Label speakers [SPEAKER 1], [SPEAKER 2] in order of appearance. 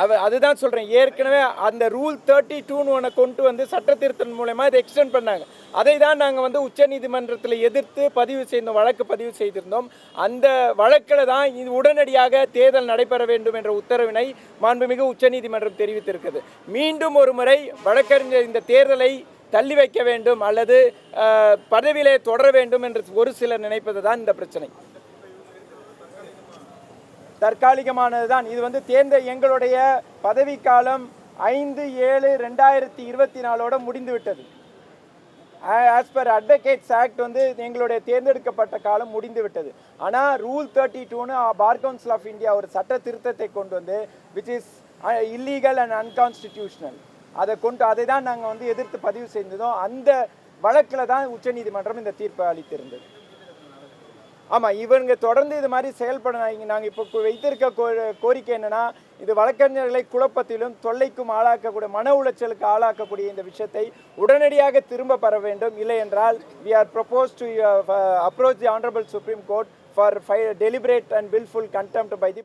[SPEAKER 1] அவ அதுதான் சொல்கிறேன் ஏற்கனவே அந்த ரூல் தேர்ட்டி டூன்னு ஒன்று கொண்டு வந்து சட்ட திருத்தம் மூலயமா இதை எக்ஸ்டெண்ட் பண்ணாங்க. அதை தான் நாங்கள் வந்து உச்சநீதிமன்றத்தில் எதிர்த்து பதிவு செய்தோம் வழக்கு பதிவு செய்திருந்தோம். அந்த வழக்கில் தான் இது உடனடியாக தேர்தல் நடைபெற வேண்டும் என்ற உத்தரவினை மாண்புமிகு உச்சநீதிமன்றம் தெரிவித்திருக்கிறது மீண்டும் ஒரு முறை வழக்கறிஞர் இந்த தேர்தலை தள்ளி வைக்க வேண்டும் அல்லது பதவியிலே தொடர வேண்டும் என்று ஒரு சிலர் நினைப்பது தான் இந்த பிரச்சனை. தற்காலிகமானது தான் இது வந்து தேர்ந்த எங்களுடைய பதவிக்காலம் ஐந்து ஏழு ரெண்டாயிரத்தி இருபத்தி நாலோட முடிந்து விட்டது ஆஸ் பர் அட்வொகேட்ஸ் ஆக்ட் வந்து எங்களுடைய தேர்ந்தெடுக்கப்பட்ட காலம் முடிந்து விட்டது ஆனால் ரூல் தேர்ட்டி டூன்னு பார் கவுன்சில் ஆஃப் இந்தியா ஒரு சட்ட திருத்தத்தை கொண்டு வந்து which is illegal and unconstitutional அதை கொண்டு அதை தான் நாங்கள் வந்து எதிர்த்து பதிவு செய்தோம் அந்த வழக்கில் தான் உச்சநீதிமன்றம் இந்த தீர்ப்பை அளித்திருந்தது. ஆமாம் இவங்க தொடர்ந்து இது மாதிரி செயல்படுறாங்க. நாங்கள் இப்போ வைத்திருக்க கோ கோரிக்கை என்னன்னா இது வழக்கறிஞர்களை குழப்பத்திலும் தொல்லைக்கும் ஆளாக்கக்கூடிய மன உளைச்சலுக்கு ஆளாக்கக்கூடிய இந்த விஷயத்தை உடனடியாக திரும்ப பெற வேண்டும். இல்லை என்றால் we are propose to approach the honourable Supreme Court for five deliberate and wilful contempt by the